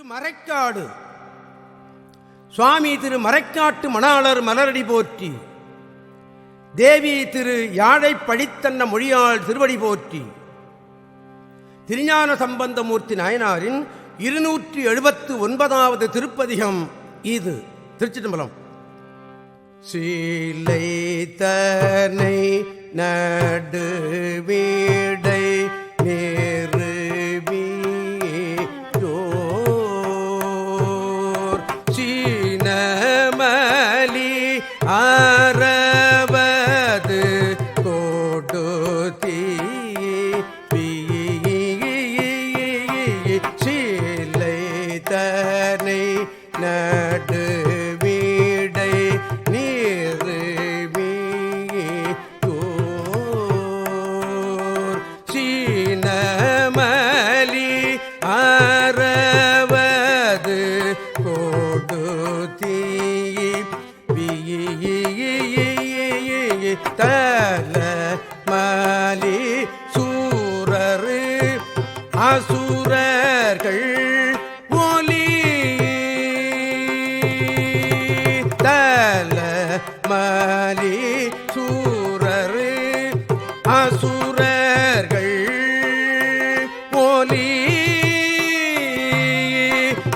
திரு மறைக்காடு சுவாமி திரு மறைக்காட்டு மணாளர் மலரடி போற்றி. தேவி திரு யாழை பழித்தன்ன மொழியாள் திருவடி போற்றி. திருஞான சம்பந்தமூர்த்தி நாயனாரின் இருநூற்றி எழுபத்து ஒன்பதாவது திருப்பதிகம் இது. திருச்சிதம்பலம் சீலை தனை நடு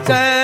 சல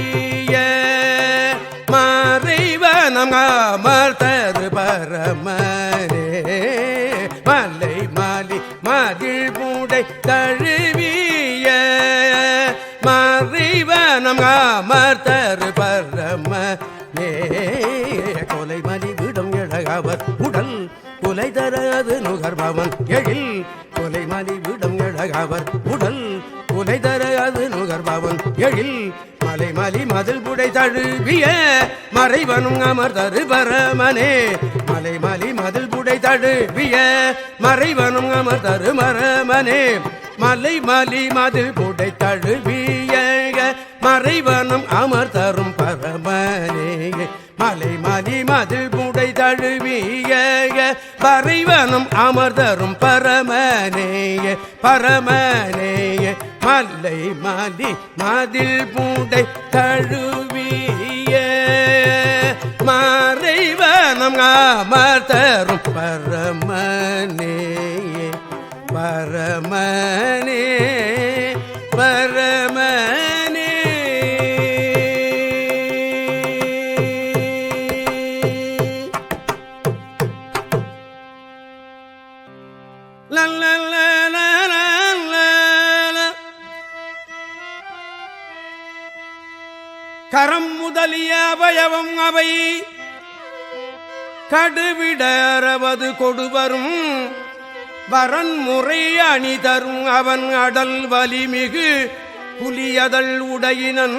மறைய மறைவனம் அமர்த்தரு பரமனே மலை மாலி மாதில் மூடை தழுவிய மறைவனம் அமர்த்தரு பரமனே கொலை மலி விடும் எழகவர் உடல் கொலை தரது நுகர்பவன் எழில். கொலை மலி விடும் எழகவர் உடல் கொலை தரது நுகர்பவன் எழில். மலி மதில் புடை தழுவிய மறைவனும் அமர் தரு பரமனே. மலை மலி மதில் புடை தழுவிய மறைவனும் அமர் தரு மரமனே மலை மலி மதில் புடை தழுவிய மறைவனும் அமர் தரும் பரமனே. மலை மலி மதில் புடை தழுவிய பறைவனும் அமர்தரும் பரமனேய பரமனேய மல்லை மதி மதில் பூண்டை தழுவிய மறைவனம் அமர்தரும் பரமனேய பரமனே பரமனே. கரம் முதலிய அவயவம் அவை. கடுவிடரவது கொடுவரும் வரன் முறை அணி தரும் அவன் அடல் வலிமிகு புலியதழ் உடையினன்.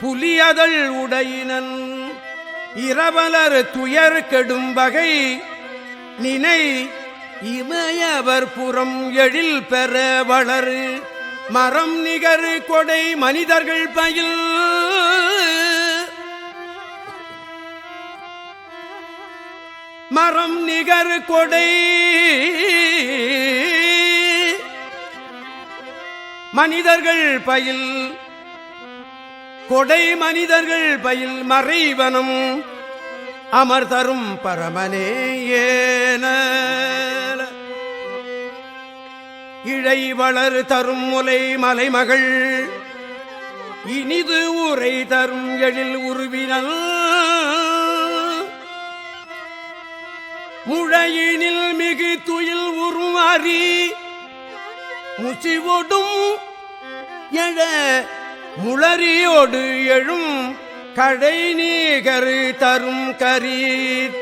புலியதழ் உடையினன் இரவலர் துயர் கெடும் வகை நினை இமயவர் புறம் எழில் பெற வளர்? மரம் நிகர் கொடை மனிதர்கள் பயில். மரம் நிகர் கொடை மனிதர்கள் பயில். கொடை மனிதர்கள் பயில் மறைவனம் அமர் தரும் பரமனே ஏன. இழை வளர் தரும் முலை மலைமகள். இனிது உரை தரும் எழில் உருவினல். முழையினில் மிகு துயில் உருமாறி முசிவொடும் எழ முளரியோடு எழும் கடை நீகரு தரும் கரீர்.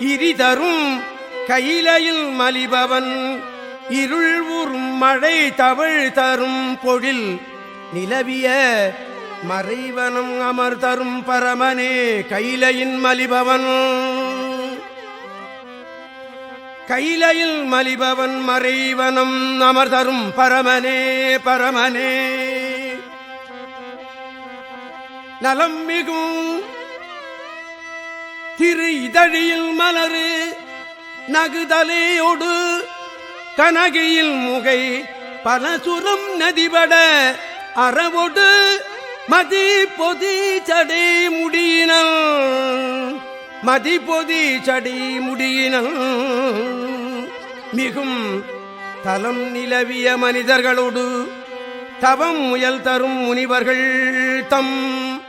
இரி தரும் கையிலையில் மலிபவன். இருள் உறும் மழை தவழ் தரும் பொழில் நிலவிய மறைவனம் அமர் தரும் பரமனே கைலையின் மலிபவன். கைலையில் மலிபவன் மறைவனம் அமர் தரும் பரமனே பரமனே. நலம் மிகும் திரு இதழியில் மலரு நகுதலையோடு கனகையில் முகை பலசுரம் நதிபட அறவொடு மதி பொதி சடை முடியினல். மதி பொதி சடை முடியினல். மிகும் தலம் நிலவிய மனிதர்களோடு தவம் முயல் தரும் முனிவர்கள் தம்.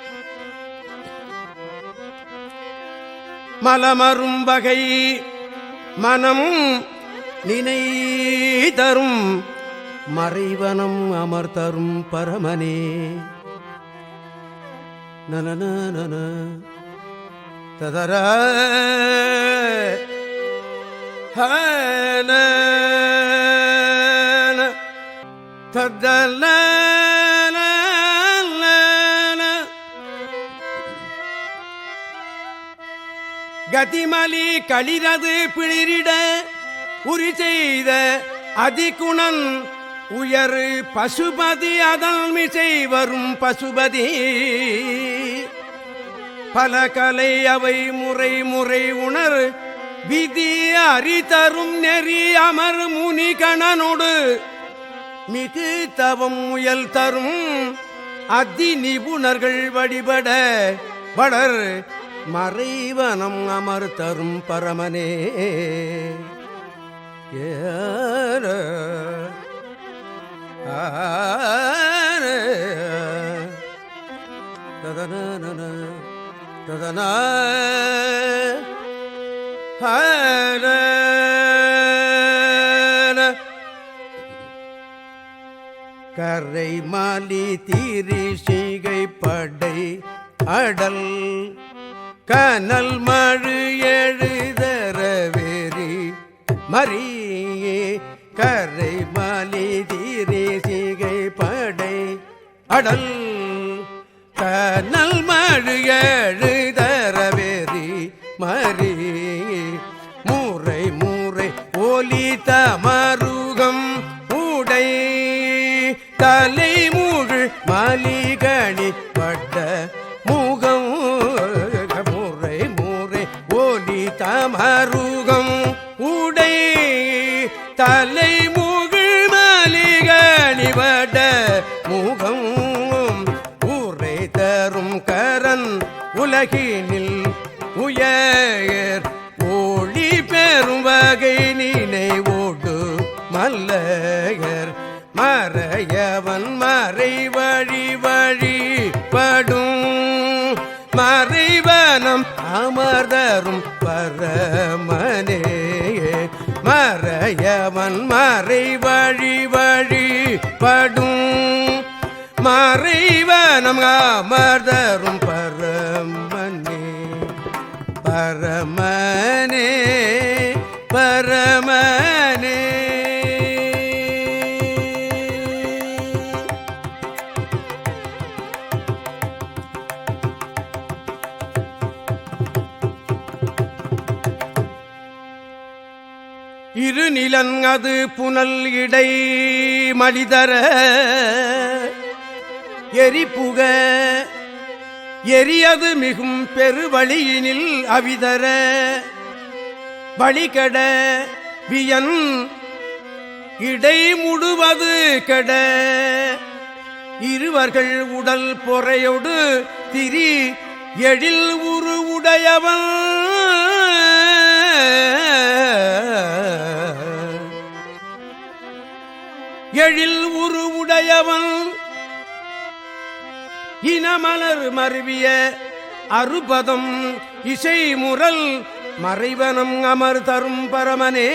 மலமரும் வகை மனமும் நினை தரும் மறைவனம் அமர் தரும் பரமனே நன ததர. ததல கதிமலி களிரது பிளிரிட உரி செய்த அதிகுணன் உயரு பசுபதி அதல் மிசை வரும் பசுபதி. பல கலை அவை முறை முறை உணர் விதி அறிதரும் நெறி அமர் முனி கணனோடு மிகு தவம் முயல் தரும் அதி நிபுணர்கள் வழிபட வளர் மறைவனம் அமர் தரும் பரமனே. ததன கரை மாலி தீரி தீரிசிகை படை அடல் கனல் மழு கரை மாலி தீரே சிகை படை அடல் முகம் ஊரை தரும் கரன் உலகினில் உயர். ஒளி பெறும் வகை நினைவோடு மல்லையர் மறையவன் மறை மறையவன் மறை வழி வழி படும். மறைவனம் அமர்தரும் பரமனே பரமனே பரமனே. இரு நிலன் அது புனல் இடை மலிதர எரிபுக எரியது மிகும் பெருவழியினில் அவிதர. வழிகட வியன் இடை முடுவது கெட. இருவர்கள் உடல் பொறையொடு திரி எழில் உரு உடையவன். எழில் உருவுடையவன். இனமலர் மருவிய அறுபதம் இசை முரல் மறைவனம் அமர் தரும் பரமனே.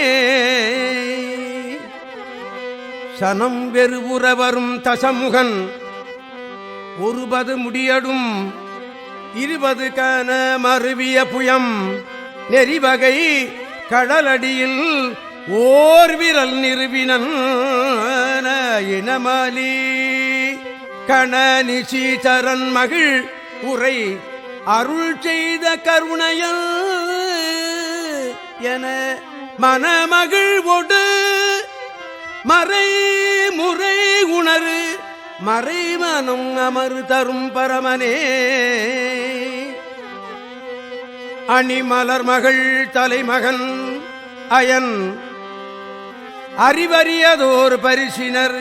சனம் வெறுபுறவரும் தசமுகன் ஒருபது முடியடும் இருபது கன மருவிய புயம். நெறிவகை கடலடியில் ஓர் விரல் நிறுவினன். இனமாலி கண நிசீச்சரன் மகிழ் உரை அருள் செய்த கருணையல் என மனமகிழ்வொடு மறை முறை உணரு மறைமனும் அமர் தரும் பரமனே. அணிமலர் மகள் தலைமகன் அயன் அறிவறியதோர் பரிசினர்.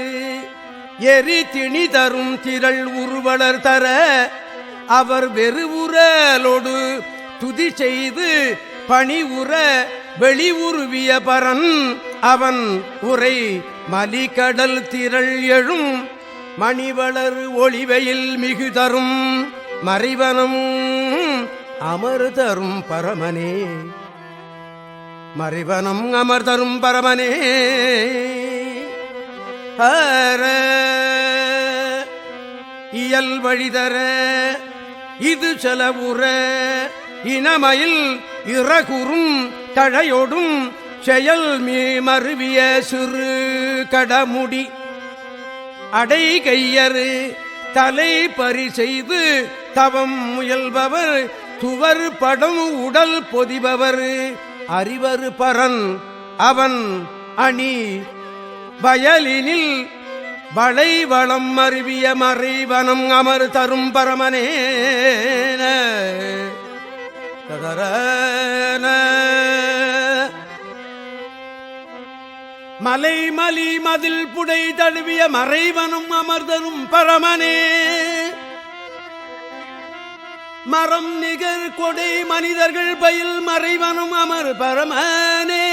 எரி திணி தரும் திரள் உருவலர் தர அவர் வெறுவுரலோடு துதி செய்து பணி உற வெளியுருவிய பரன் அவன் உரை மலிகடல் திரள் எழும். மணிவளர் ஒளிவையில் மிகு தரும் மறைவனும் அமர் தரும் பரமனே. மறைவனம் அமர் தரும் பரமனே. ஹர இயல் வழிதர இது செலவுற இனமயில் இறகுறும் தழையொடும் செயல் மீ மருவிய சிறு கடமுடி. அடை கையறு தலை பறி செய்து தவம் முயல்பவர் துவர் படம் உடல் பொதிபவர். அறிவரு பரன் அவன் அணி வயலினில் வளைவளம் அருவிய மறைவனம் அமர் தரும் பரமனே மலைமலி மதில் புடை தழுவிய மறைவனும் அமர்தனும் பரமனே. மரம் நிகர் கொடை மனிதர்கள் பயில் மறைவனும் அமர் பரமனே.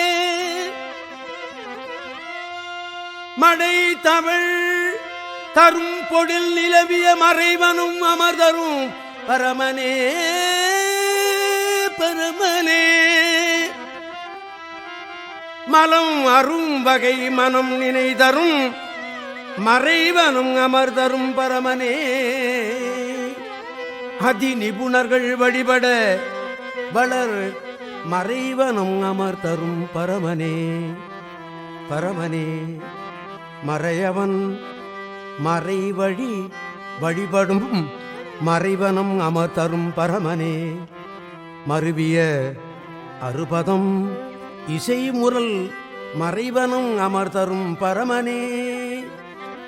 மடை தமிழ் தரும் பொழில் நிலவிய மறைவனும் அமர்தரும் பரமனே பரமனே. மலம் அரும் வகை மனம் நினைதரும் மறைவனும் அமர்தரும் பரமனே. அதி நிபுணர்கள் வழிபட வளர் மறைவனும் அமர் தரும் பரமனே. பரமனே மறையவன் மறைவழி வழிபடும் மறைவனும் அமர் தரும் பரமனே. மருவிய அறுபதம் இசை முரல் அமர் தரும் பரமனே.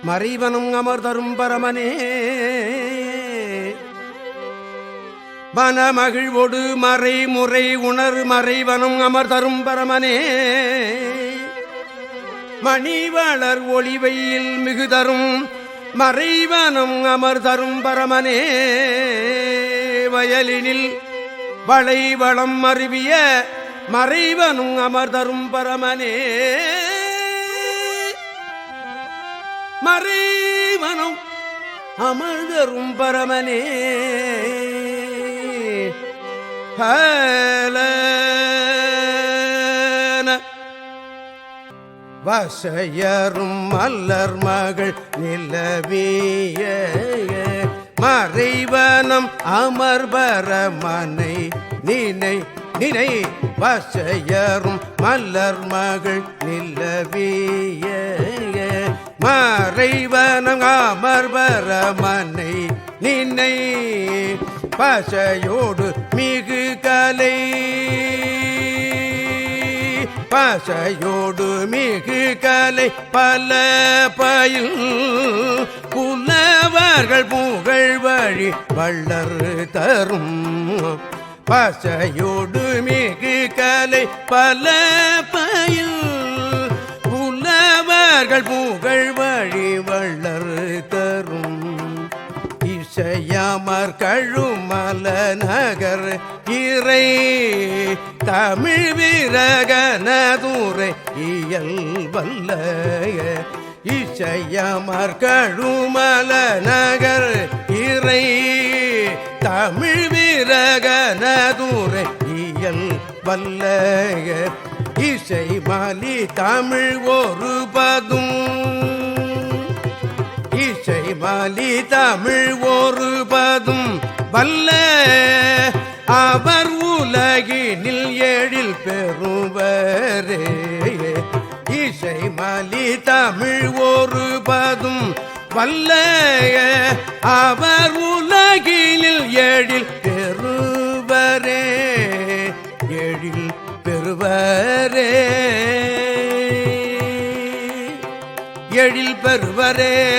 மறைவனும் அமர் தரும் பரமனே. மனமகிழ்வொடு மறைமுறை உணர் மறைவனும் அமர் தரும் பரமனே. மணிவளர் ஒளிவையில் மிகுதரும் மறைவனும் அமர் தரும் பரமனே. வயலினில் வளைவளம் அருவிய மறைவனும் அமர் தரும் பரமனே. மறைவனம் அமர்தரும் பரமனே. வசையரும் மல்லர் மகள் நிலவிய மறைவனம் அமர்பர மனை நினை நினை வசையரும் மல்லர் மகள் நிலவிய மறைவனம் அமர்பர மனை நினை பசையோடு மிகு கலை. பசையோடு மிகு கலை பல பயில். புலவர்கள் புகழ் வழி வள்ளர் தரும். பசையோடு மிகு கலை பல பயில் நகர் இறை தமிழ் வீரகனதுரை இயல் வல்ல இசையமர் கழுமல நகர் இறை தமிழ் வீரகனதுரை இயல் வல்லைய இசை மாலி தமிழ் ஒரு பதும் இசை மாலி தமிழ் ஒரு பதும் வல்ல அவர் உலகினில் ஏழில் பெறுவரே. இசை மலி தமிழ் ஒரு பதும் வல்ல அவர் உலகினில் ஏழில் பெறுவரே. ஏழில் பெறுவரே. எழில் பெறுவரே.